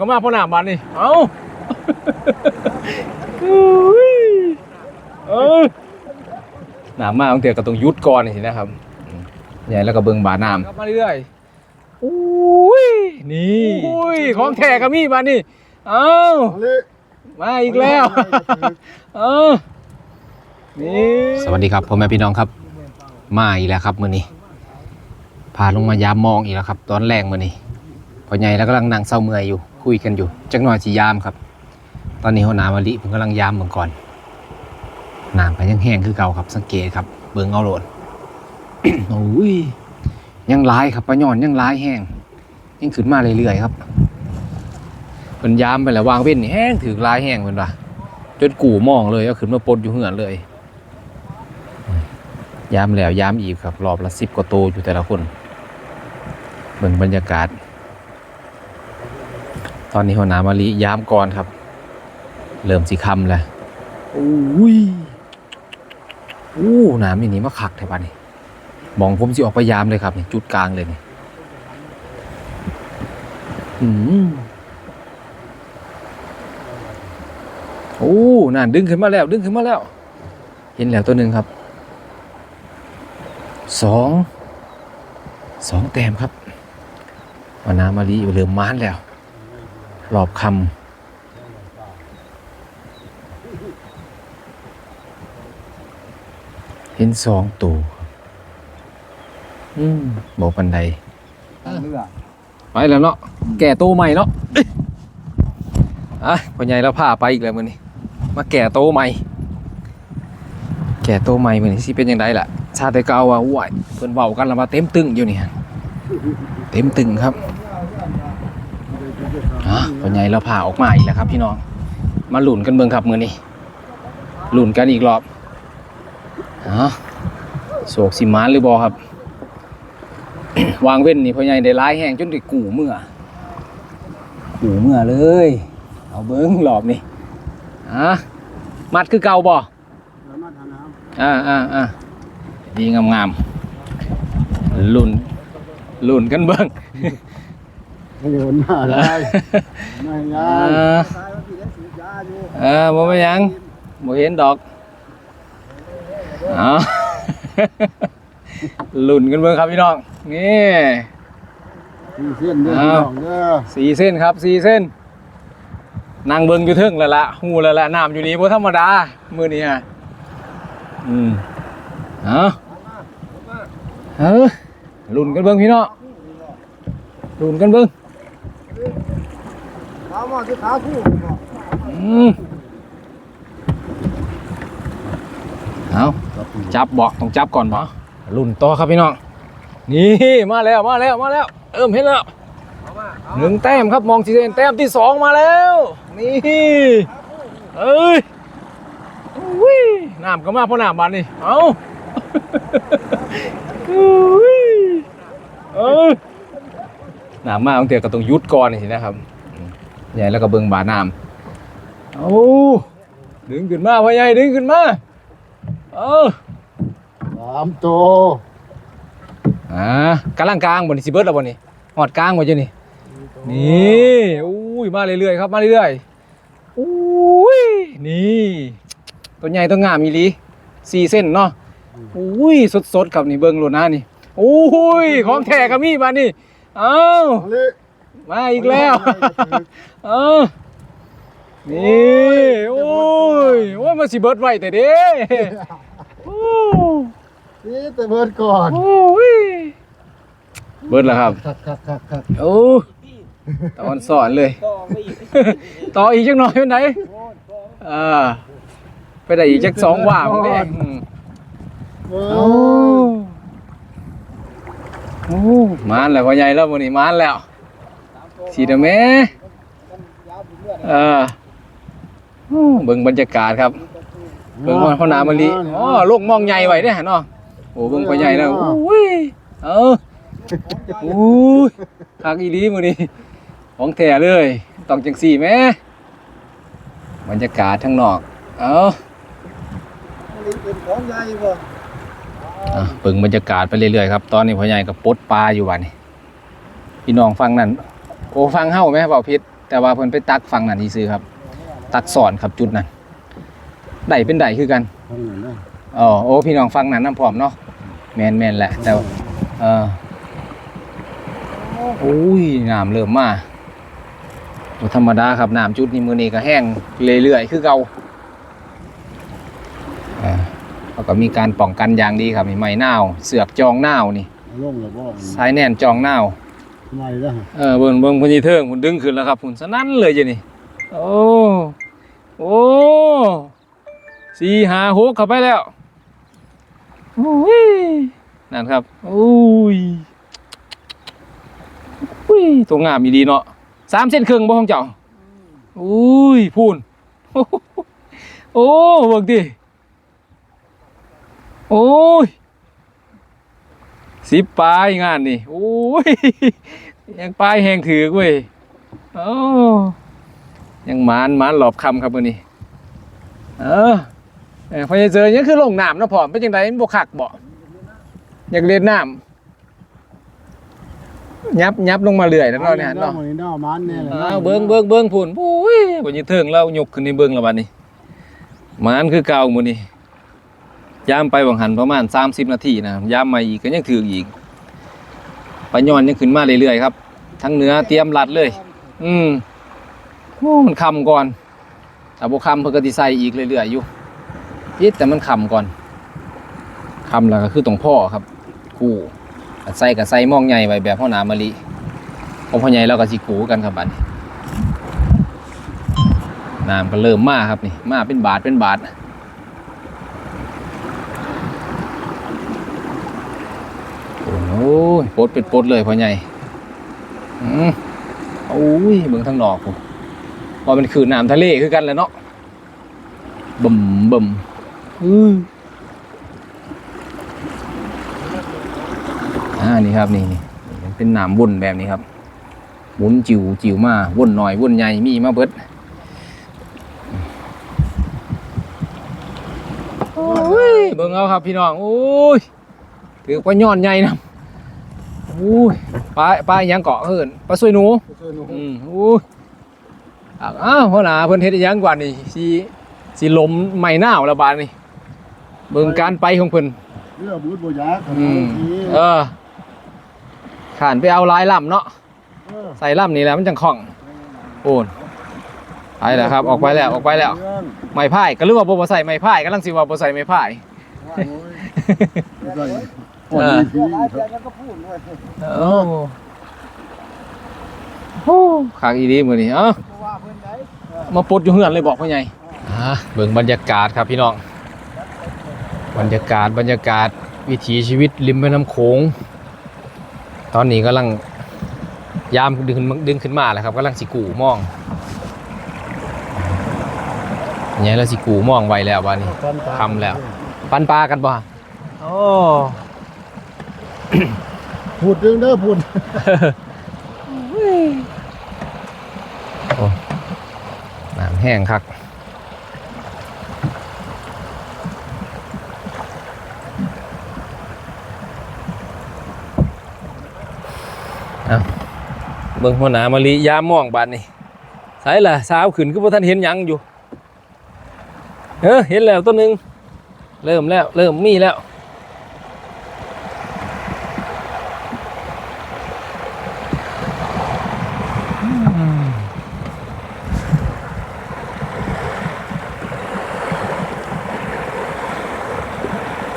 ก็มาพ่อน้ำบานนี่เอ้าอุ้ยเออน้ำมาบางเถื่อก็ต้องยุดก่อนนี่นะครับใหญ่แล้วก็เบิ่งบาน้ำมาเรื่อยๆอุ้ยนี่อุ้ยของแท้ก็มีบานนี่เอ้ามาอีกแล้วเออนี่สวัสดีครับพ่อแม่พี่น้องครับ มาอีกแล้วครับมื้อนี้พาลงมายามมองอีกแล้วครับ ตอนแรกมื้อนี้พ่อใหญ่แล้วกำลังนั่งเศร้าเมื่อยอยู่ คุยกันอยู่จักหน่อยสิยามครับ ตอนนี้หัวหน้ามะลิเพิ่งกำลังยามเบิ่งก่อนน้ำก็ยังแห้งคือเก่าครับ สังเกตครับ เบิ่งเอาโหลดโอ้ยยังหลายครับปลาย่อนยังหลายแห้งยังขึ้นมาเรื่อยๆครับเพิ่นยามไปแล้ววางเว้นนี่แห้งถือลายแห้งเพิ่นว่าจนกู่มองเลยเอาขึ้นมาปนอยู่เหือนเลยยามแล้วยามอีกครับรอบละสิบกว่าโตอยู่แต่ละคนเบิ่งบรรยากาศ ตอนนี้หัวหน้ามะลิยามก่อนครับ เริ่มสิคำแล้วอุ้ยอู้น้ำนี่นี่มาขักแถวบ้านนี่มองผมสิออกไปยามเลยครับนี่จุดกลางเลยนี่อืมโอ้นั่นดึงขึ้นมาแล้ว ดึงขึ้นมาแล้ว เห็นแล้วตัวหนึ่งครับสองสองแต้มครับวันน้ำมาลีอยู่เริ่มม้านแล้ว รอบคำเห็นสองตัวครับอืมบอกปันใดไปแล้วเนาะแก่โตวใหม่เนาะเอ้ยอะพ่อใหญ่แล้วพาไปอีกแล้วมื้อนี้ มาแก่โตวใหม่ แก่โตวใหม่มื้อนี้สิเป็นยังไงล่ะ ชาติเก่าว่าอ้วยเพิ่นเว้ากันแล้วมาเต็มตึงอยู่นี่ฮะเต็มตึงครับ อะพ่อใหญ่แล้วพาออกมาอีกแล้วครับ พี่น้อง มาหลุนกันเบิ่งครับมือนี้หลุนกันอีกรอบอ๋อโศกสิมานหรือบ่ครับ วางเว้นนี่พ่อใหญ่ได้ร้ายแห้งจนได้กู่เมื่อ กู่เมื่อเลย เอาเบิ้งหลอบนี่อะมัดคือเก่าบ่อ่าอ่าอ่าดีงามงามๆลุ่นลุ่นกันเบิ้ง ไม่โยนมาได้ไม่ยาอ่าเออบ่เป็นหยังบ่เห็นดอกเอาลุ่นกันเบิ้งครับพี่น้องนี่สี่เส้นเด้ออ้าวน้องเด้อสี่เส้นครับสี่เส้นนางเบิงอยู่เทึ่งแล้วละหูแล้วละน้ำอยู่นี่บ่ธรรมดามือนี้ฮะอืมเอาเออลุ่นกันเบิ่งพี่น้องลุ่นกันเบิ่ง ขามาคือขาคู่อืมเอาจับบาะต้องจับก่อนบ่ลุ่นต่อครับพี่น้องนี่มาแล้วมาแล้วมาแล้ว เอิ่มเห็นแล้วหนึ่งแต้มครับมองสีเส้นแต้มที่สองมาแล้ว นี่เอ้ยน้ำก็มาเพราะน้ำบานนี่เอาอุ้ยเออ น้ำมาบางเถื่อก็ต้องหยุดก่อนนี่นะครับอืมใหญ่แล้วก็เบิ่งบาน้ำเอาดึงขึ้นมาพ่อใหญ่ดึงขึ้นมาเออสามตัวอ่ากำลังกลางบนสิเบิร์ดแล้วบนนี้หอดกลางหมดจ้ะนี่นี่อุ้ยมาเรื่อยๆครับมาเรื่อยๆอุ้ยนี่ตัวใหญ่ตัวงามมีหลีสี่เส้นเนาะอุ้ยสดๆครับนี่เบิ้งโลนะนี่อุ้ยของแท้ก็มีบานนี่ เอ้าเอาเลยมาอีกแล้วเอ้านี่โอ้ยโอ้ยมาสิเบิร์ดไว้แต่เด้โอ้นี่แต่เบิดก่อนโอ้ยเบิร์ดแล้วครับคักคักคักคักโอ้ตอนสอนเลย ต่ออีกจักหน่อยเป็นไหนเออไปได้อีกจักสองว่ามึงเด้อืมเอโอ้อ โอ้มานแล้วพ่อใหญ่แล้ววันนี้มานแล้วสีดาแม่เออเบิ่งบรรยากาศครับเบิ่งว่าพ่อน้ำมะลิอ๋อโลกมองใหญ่ไว้เด้อเนาะโอ้เบิ่งพ่อใหญ่แล้วอุ้ยเอออุ้ยคักอีดีมื้อนี้ของแท้เลยต้องจังซี่แหม่บรรยากาศข้งนอก เอ้าเป็นของใหญ่บ่อะ เบิ่งบรรยากาศไปเรื่อยๆครับ ตอนนี้พ่อใหญ่ก็ปดปลาอยู่วันนี้พี่น้องฟังนั่นโอ้ฟังเฮ้าไหมเปล่าพิษแต่ว่าเพิ่นไปตักฝั่งนั้นซื้อครับ ตักสอนครับจุดนั้นได้เป็นได้คือกันอ๋อโอ้พี่น้องฟังนั้นน้ำพร้อมเนาะแมนแมนแหละ แต่เออโอ้ยน้ำเริ่มมาธรรมดาครับน้ำจุดนี้มือนี้ก็แห้งเรื่อยๆคือเกา่าเขา ก็มีการป้องกันอย่างดีครับมีไม้นาวเสือกจองนาวนี่เอาลงแล้วบ่สายแน่นจองนาวทำไมล่ะเออเบิ่งเบิ่งพุ่นยีเทิงพุ่นดึงขึ้นแล้วครับพุ่นสนั่นเลยจ้ะนี่โอ้โอ้สี่หาหกเข้าไปแล้วโอ้ยนั่นครับโอ้ยอุ้ยตัวงามอีดีเนาะสามเส้นครึ่งบ่ของเจ้าอุ้ยพูนโอ้โหโอ้เบิ่งดิ โอ้ยสิบปลายงานนี่โอ้ยยังปลายแหงถือกเว้ยโอ้ยังหมานหมานหลอบคำครับวันนี้ เออเออพอจะเจอยังคือลงน้ำเนาะพอเป็นจังไดมันบกคักบ่อยากเล่นน้ำยับยับลงมาเรื่อยแล้วเนาะเนี่ยเนาะเนาะมื้อนี้เนาะมันแน่เลยอ้าวเบิ้งเบิ้งเบิ้งพูนปุ้ยวันนี้เทิงเรายกขึ้นในเบิ้งแล้วบัดนี้หมานคือเก่ามื้อนี้ ยามไปบังหันประมาณ 30 นาทีนะยามมาอีกก็ยังถืออีกปลาย้อนยังขึ้นมาเรื่อยๆครับ ทั้งเนื้อเตรียมรัดเลย อืมโอ้มันคำก่อนถ้าบ่คำเพิ่นก็สิใส่อีกเรื่อยๆอยู่ยิดแต่มันคำก่อนคำแล้วก็คือตรงพ่อครับกูใส่กับใส่มองใหญ่ไว้แบบพ่อหนามะลิขอพ่อใหญ่เราก็สิกูกันครับบัดนี้น้ำก็เริ่มมาครับนี่มาเป็นบาทเป็นบาทโอ้ ยปดเป็นปดเลยพ่อใหญ่อืมโอ้ยเบิ่งทางนอกผมพอมันคือน้ำทะเลคือกันแหล้วเนาะบ่มบ่มอืออ่านี่ครับนี่นี่เป็นน้ำวนแบบนี้ครับหมุนจิ๋วจิ๋วมาวนหน่อยวนใหญ่มีมาเบิดโอ้ยเบิ่งเอาครับพี่น้องโอ้ยถือว่าย้อนใหญ่นะ อ้ยปลาปลาอิหยังเกาะเฮินปลาสวยหนูอืมโอ้ยอะอ้าวพ่อหนาเพิ่นเฮ็ดอิหยังกว่านี่สิสิลมใหม่หน้าวแล้วบาดนี่เบิ่งการไปของเพิ่น เรือบูดบ่ยักอืมเออขานไปเอาลายลำเนาะใส่ลำนี่แหล้วมันจังคล่องโอนไปแล้วครับ ออกไปแล้ว ออกไปแล้วไม้พายก็รู้ว่าบ่บ่ใส่ไม้พายกำลังสิว่าบ่ใส่ไม้พาย โอ้ยพี่โอ้โหขากอีดีมือนี้เอ้ามาปลดอยู่เฮือนเลยบอกพ่อใหญ่อ่าเบิ่งบรรยากาศครับพี่น้อง บรรยากาศบรรยากาศวิถีชีวิตริมแม่น้ำโขง ตอนนี้กำลังยามดึงขึ้นดึงขึ้นมาแล้วครับกำลังสิกูมองเนี่ยเราสิกูมองไวแล้ววันนี้คำแล้ว ปันปลากันบ่โอ้พูดเรื่องเด้อพูดน้ำแห้งคักเอาเบิ่งหัวหน้ามะลิยามมองบานนี่ใส่ล่ะสาวขึ้นคือบ่ทันเห็นหยังอยู่ เออเห็นแล้วตัวหนึง เริ่มแล้ว เริ่มมีแล้ว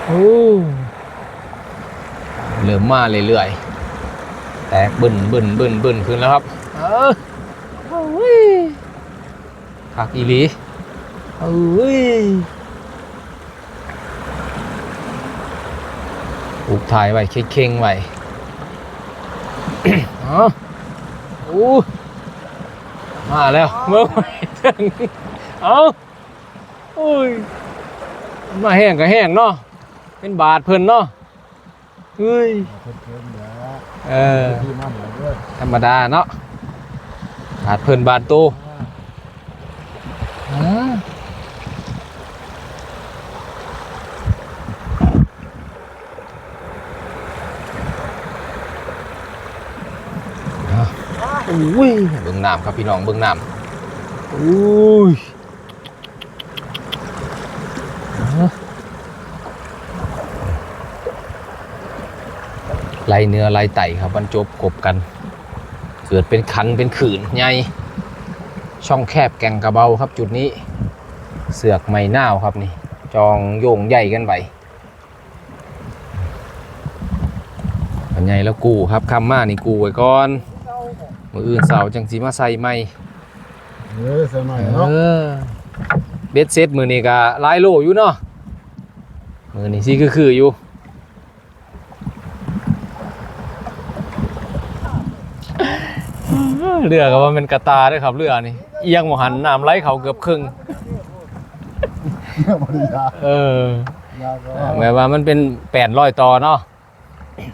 โอ้เริ่มมาเรื่อยๆ แตกบึนบึนบึนบึนขึ้นแล้วครับ เออโอ้ยคักอีหลีเอ้ยปลูก ถ่ายไว้เข่งๆไว้อ๋อโอ้มาแล้วเมื่อไหร่ถึงเอาโอ้ยมาแห้งก็แห้งเนาะเป็นบาทเพิ่นเนาะเฮ้ยเออธรรมดาเนาะบาทเพิ่นบาทโต อาอุ้ยเบิ่งน้ำครับพี่น้องเบื้องน้ำอุ้ยไล่เนื้อไล่ไต่ครับบรรจบกบกัน เกิดเป็นคันเป็นขืนใหญ่ช่องแคบแก่งกระเบาครับจุดนี้ เสือกไม่น่าวครับนี่ จองโยงใหญ่กันไปอันใหญ่แล้วกูครับคำมานี่กูไว้ก่อน มืออื่นเสาร์จังสีมาใส่ไม่เออสมัยเนาะเออเบ็ดเซตมือนี่ก็หลายโลอยู่เนาะมือนี่สิคือคืออยู่เรือก็ว่าเป็นกระตาด้วยครับเรือนี่เอียงหมหันน้ำไหลเขาเกือบครึ่งบริยาเออยาก็หมายว่ามันเป็นแปดร้อยต่อเนาะ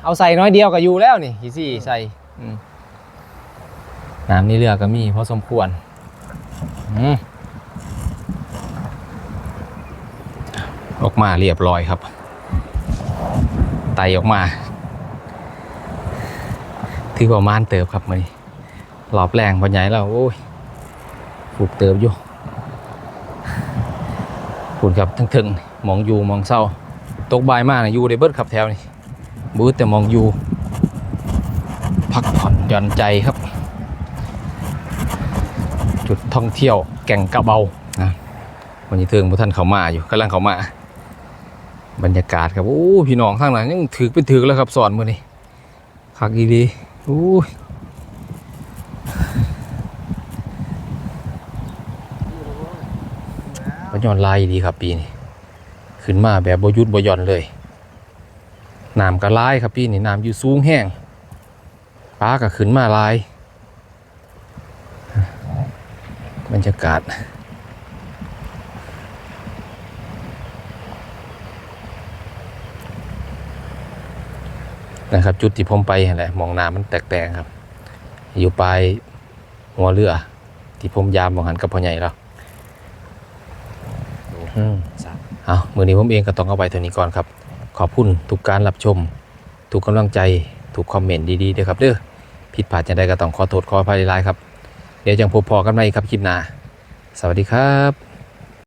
เอาใส่น้อยเดียวก็อยู่แล้วนี่ฮีซี่ใส่อืม น้ำนี่เรือก็มีพอสมควรอืมออกมาเรียบร้อยครับ ไตออกมาที่ประมาณเติบครับมันหลอบแรงพอใหญ่แล้วโอ้ยผูกเติบอยู่ขุนครับทั้งถึงมองอยู่มองเศร้า ตกบายมากนะอยู่ในเบิดขับแถวนี่บูธแต่มองอยู่ พักผ่อนหย่อนใจครับ จุดท่องเที่ยวแก่งกระเบานะวันนี้เทิงพท่านเขามาอยู่กำลังเขามา บรรยากาศครับโอ้พี่น้องข้างหลังยังถือเป็นถือแล้วครับสอนมือนี่คักอีดีโอ้ยบรรยอนลายดีครับปีนี้ขึ้นมาแบบบยุดบย่อนเลยน้ำก็ร้ายครับพี่นี่น้ำอยู่สูงแห้งปลาก็ขึ้นมาลาย บรรยากาศ นะครับ จุดที่ผมไปนั่นแหละมองน้ำมันแตกๆครับ อยู่ปลายหัวเรือ ที่ผมยามมองหันกับพ่อใหญ่แล้วอืมเอามือนี้ผมเองก็ต้องเอาไปเท่านี้ก่อนครับ ขอบคุณทุกการรับชม ทุกกำลังใจ ทุกคอมเมนต์ดีๆด้วยครับเด้อผิดพลาดจะได้ก็ต้องขอโทษขออภัยหลายๆครับ เดี๋ยวจังพบพอกันใหม่ครับคลิปหน้าสวัสดีครับ